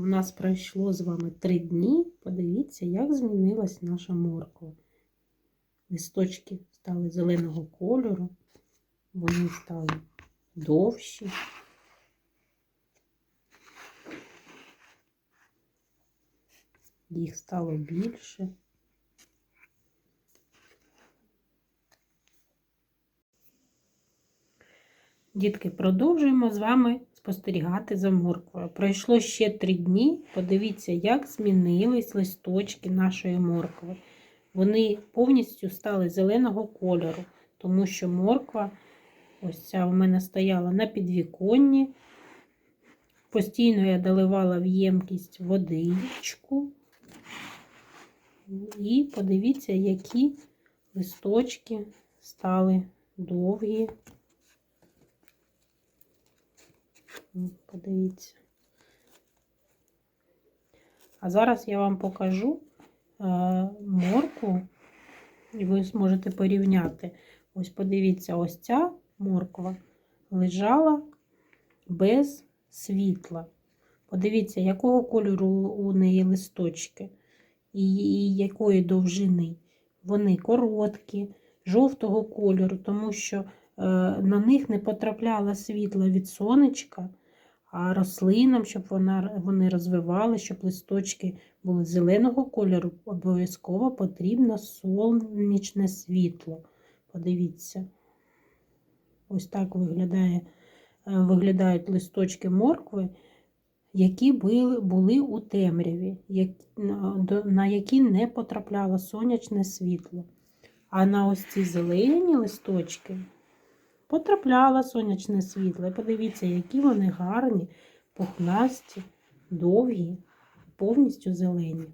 нас пройшло з вами три дні. Подивіться, як змінилась наша морква. Листочки стали зеленого кольору, вони стали довші. Їх стало більше. Дітки, продовжуємо з вами спостерігати за морквою. Пройшло ще три дні. Подивіться, як змінились листочки нашої моркви. Вони повністю стали зеленого кольору, тому що морква, ось ця у мене стояла на підвіконні. Постійно я доливала в ємкість водичку. І подивіться, які листочки стали довгі. Подивіться. А зараз я вам покажу е, морку, і ви зможете порівняти. Ось подивіться, ось ця морква лежала без світла. Подивіться, якого кольору у неї листочки і, якої довжини. Вони короткі, жовтого кольору, тому що е, на них не потрапляло світло від сонечка, рослинам, щоб вона, вони розвивали, щоб листочки були зеленого кольору, обов'язково потрібно сонячне світло. Подивіться, ось так виглядає, е, виглядають листочки моркви, які були, були у темряві, на які не потрапляло сонячне світло. А на ось ці зелені листочки потрапляло сонячне світло. І подивіться, які вони гарні, пухнасті, довгі, повністю зелені.